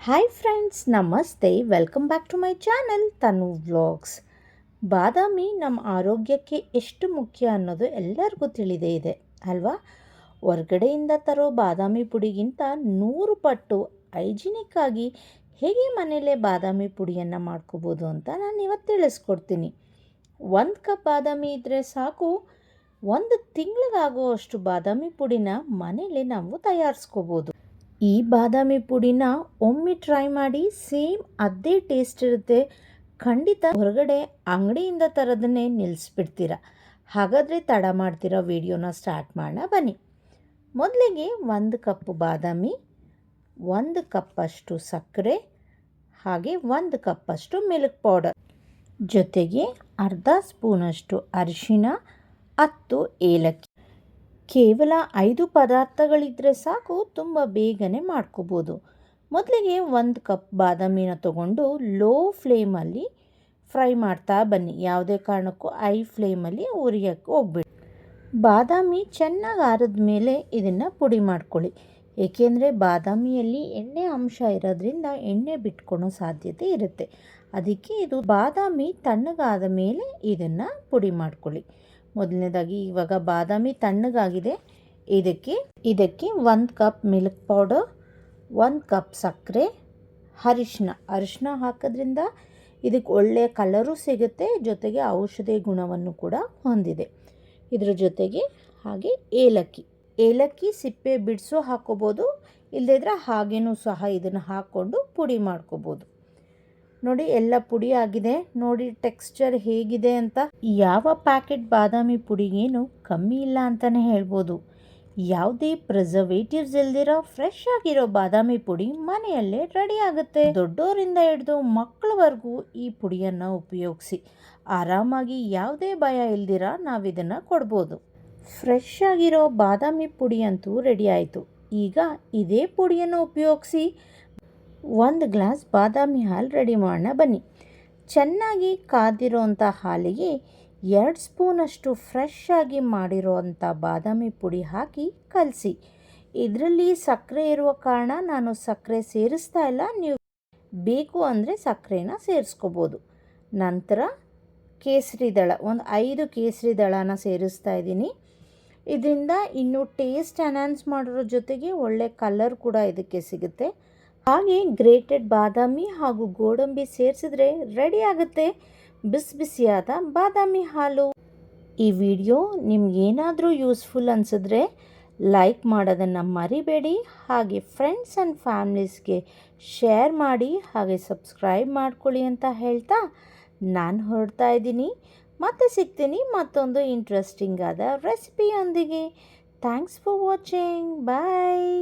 Hi friends ನಮಸ್ತೆ welcome back to my channel Tanu vlogs ಬಾದಾಮಿ ನಮ್ಮ ಆರೋಗ್ಯಕ್ಕೆ ಎಷ್ಟು ಮುಖ್ಯ ಅನ್ನೋದು ಎಲ್ಲರಿಗೂ ತಿಳಿದೇ ಇದೆ, ಅಲ್ವಾ? ಹೊರ್ಗಡೆಯಿಂದ ತರೋ ಬಾದಾಮಿ ಪುಡಿಗಿಂತ ನೂರು ಪಟ್ಟು ಹೈಜಿನಿಕ್ ಆಗಿ ಹೇಗೆ ಮನೆಯಲ್ಲೇ ಬಾದಾಮಿ ಪುಡಿಯನ್ನು ಮಾಡ್ಕೋಬೋದು ಅಂತ ನಾನು ಇವತ್ತು ತಿಳಿಸ್ಕೊಡ್ತೀನಿ. ಒಂದು ಕಪ್ ಬಾದಾಮಿ ಇದ್ದರೆ ಸಾಕು. ಒಂದು ತಿಂಗಳಿಗಾಗುವಷ್ಟು ಬಾದಾಮಿ ಪುಡಿನ ಮನೇಲಿ ನಾವು ತಯಾರಿಸ್ಕೋಬೋದು. ಈ ಬಾದಾಮಿ ಪುಡಿನ ಒಮ್ಮೆ ಟ್ರೈ ಮಾಡಿ ಸೇಮ್ ಅದೇ ಟೇಸ್ಟ್ ಇರುತ್ತೆ. ಖಂಡಿತ ಹೊರಗಡೆ ಅಂಗಡಿಯಿಂದ ತರೋದನ್ನೇ ನಿಲ್ಲಿಸ್ಬಿಡ್ತೀರ ಹಾಗಾದರೆ ತಡ ಮಾಡ್ತಿರೋ ವಿಡಿಯೋನ ಸ್ಟಾರ್ಟ್ ಮಾಡೋಣ ಬನ್ನಿ. ಮೊದಲಿಗೆ ಒಂದು ಕಪ್ ಬಾದಾಮಿ, ಒಂದು ಕಪ್ಪಷ್ಟು ಸಕ್ಕರೆ, ಹಾಗೆ ಒಂದು ಕಪ್ಪಷ್ಟು ಮಿಲ್ಕ್ ಪೌಡರ್ ಜೊತೆಗೆ ಅರ್ಧ ಸ್ಪೂನಷ್ಟು ಅರಿಶಿನ ಹತ್ತು ಏಲಕ್ಕಿ. ಕೇವಲ ಐದು ಪದಾರ್ಥಗಳಿದ್ದರೆ ಸಾಕು, ತುಂಬ ಬೇಗನೆ ಮಾಡ್ಕೋಬೋದು. ಮೊದಲಿಗೆ ಒಂದು ಕಪ್ ಬಾದಾಮಿನ ತಗೊಂಡು ಲೋ ಫ್ಲೇಮಲ್ಲಿ ಫ್ರೈ ಮಾಡ್ತಾ ಬನ್ನಿ. ಯಾವುದೇ ಕಾರಣಕ್ಕೂ ಐ ಫ್ಲೇಮಲ್ಲಿ ಉರಿಯೋಕ್ಕೆ ಹೋಗ್ಬಿಡಿ. ಬಾದಾಮಿ ಚೆನ್ನಾಗಿ ಆರಿದ ಮೇಲೆ ಇದನ್ನು ಪುಡಿ ಮಾಡ್ಕೊಳ್ಳಿ. ಏಕೆಂದರೆ ಬಾದಾಮಿಯಲ್ಲಿ ಎಣ್ಣೆ ಅಂಶ ಇರೋದ್ರಿಂದ ಎಣ್ಣೆ ಬಿಟ್ಕೊಳೋ ಸಾಧ್ಯತೆ ಇರುತ್ತೆ. ಅದಕ್ಕೆ ಇದು ಬಾದಾಮಿ ತಣ್ಣಗಾದ ಮೇಲೆ ಇದನ್ನು ಪುಡಿ ಮಾಡ್ಕೊಳ್ಳಿ. ಮೊದಲನೇದಾಗಿ ಇವಾಗ ಬಾದಾಮಿ ತಣ್ಣಗಾಗಿದೆ. ಇದಕ್ಕೆ ಇದಕ್ಕೆ ಒಂದು ಕಪ್ ಮಿಲ್ಕ್ ಪೌಡರ್ ಒಂದು ಕಪ್ ಸಕ್ಕರೆ ಅರಿಶಿನ ಅರಿಶಿನ ಹಾಕೋದ್ರಿಂದ ಇದಕ್ಕೆ ಒಳ್ಳೆಯ ಕಲರು ಸಿಗುತ್ತೆ, ಜೊತೆಗೆ ಔಷಧಿ ಗುಣವನ್ನು ಕೂಡ ಹೊಂದಿದೆ. ಇದರ ಜೊತೆಗೆ ಹಾಗೆ ಏಲಕ್ಕಿ. ಏಲಕ್ಕಿ ಸಿಪ್ಪೆ ಬಿಡಿಸೋ ಹಾಕೋಬೋದು ಇಲ್ಲದಿದ್ರೆ ಹಾಗೇನೂ ಸಹ ಇದನ್ನು ಹಾಕ್ಕೊಂಡು ಪುಡಿ ಮಾಡ್ಕೋಬೋದು. ನೋಡಿ ಎಲ್ಲ ಪುಡಿ ಆಗಿದೆ. ನೋಡಿ ಟೆಕ್ಸ್ಚರ್ ಹೇಗಿದೆ ಅಂತ. ಯಾವ ಪ್ಯಾಕೆಟ್ ಬಾದಾಮಿ ಪುಡಿಗೇನು ಕಮ್ಮಿ ಇಲ್ಲ ಅಂತಲೇ ಹೇಳ್ಬೋದು. ಯಾವುದೇ ಪ್ರಿಸರ್ವೇಟಿವ್ಸ್ ಇಲ್ದಿರೋ ಫ್ರೆಶ್ ಆಗಿರೋ ಬಾದಾಮಿ ಪುಡಿ ಮನೆಯಲ್ಲೇ ರೆಡಿ ಆಗುತ್ತೆ. ದೊಡ್ಡೋರಿಂದ ಹಿಡಿದು ಮಕ್ಕಳವರೆಗೂ ಈ ಪುಡಿಯನ್ನು ಉಪಯೋಗಿಸಿ. ಆರಾಮಾಗಿ ಯಾವುದೇ ಭಯ ಇಲ್ದಿರ ನಾವು ಇದನ್ನು ಕೊಡ್ಬೋದು. ಫ್ರೆಶ್ ಆಗಿರೋ ಬಾದಾಮಿ ಪುಡಿ ಅಂತೂ ರೆಡಿ ಆಯಿತು. ಈಗ ಇದೇ ಪುಡಿಯನ್ನು ಉಪಯೋಗಿಸಿ. ಒಂದು ಗ್ಲಾಸ್ ಬಾದಾಮಿ ಹಾಲು ರೆಡಿ ಮಾಡೋಣ, ಬನ್ನಿ. ಚೆನ್ನಾಗಿ ಕಾದಿರೋಂಥ ಹಾಲಿಗೆ ಎರಡು ಸ್ಪೂನಷ್ಟು ಫ್ರೆಶ್ ಆಗಿ ಮಾಡಿರೋವಂಥ ಬಾದಾಮಿ ಪುಡಿ ಹಾಕಿ ಕಲಸಿ. ಇದರಲ್ಲಿ ಸಕ್ಕರೆ ಇರುವ ಕಾರಣ ನಾನು ಸಕ್ಕರೆ ಸೇರಿಸ್ತಾ ಇಲ್ಲ. ನೀವು ಬೇಕು ಅಂದರೆ ಸಕ್ಕರೆನ ಸೇರಿಸ್ಕೋಬೋದು. ನಂತರ ಕೇಸರಿ ದಳ, ಒಂದು ಐದು ಕೇಸರಿ ದಳನ ಸೇರಿಸ್ತಾ ಇದ್ದೀನಿ. ಇದರಿಂದ ಇನ್ನೂ ಟೇಸ್ಟ್ ಎನ್ಹಾನ್ಸ್ ಮಾಡಿರೋ ಜೊತೆಗೆ ಒಳ್ಳೆ ಕಲರ್ ಕೂಡ ಇದಕ್ಕೆ ಸಿಗುತ್ತೆ. ಹಾಗೆ ಗ್ರೇಟೆಡ್ ಬಾದಾಮಿ ಹಾಗೂ ಗೋಡಂಬಿ ಸೇರಿಸಿದ್ರೆ ರೆಡಿ ಆಗುತ್ತೆ. ಬಿಸಿ ಬಿಸಿಯಾದ ಬಾದಾಮಿ ಹಾಲು. ಈ ವಿಡಿಯೋ ನಿಮ್ಗೇನಾದರೂ ಯೂಸ್ಫುಲ್ ಅನಿಸಿದ್ರೆ ಲೈಕ್ ಮಾಡೋದನ್ನು ಮರಿಬೇಡಿ. ಹಾಗೆ ಫ್ರೆಂಡ್ಸ್ ಆ್ಯಂಡ್ ಫ್ಯಾಮ್ಲೀಸ್ಗೆ ಶೇರ್ ಮಾಡಿ, ಹಾಗೆ ಸಬ್ಸ್ಕ್ರೈಬ್ ಮಾಡ್ಕೊಳ್ಳಿ ಅಂತ ಹೇಳ್ತಾ ನಾನು ಹೊರಡ್ತಾ ಇದ್ದೀನಿ. ಮತ್ತೆ ಸಿಗ್ತೀನಿ ಮತ್ತೊಂದು ಇಂಟ್ರೆಸ್ಟಿಂಗ್ ಆದ ರೆಸಿಪಿಯೊಂದಿಗೆ ಥ್ಯಾಂಕ್ಸ್ ಫಾರ್ ವಾಚಿಂಗ್ ಬಾಯ್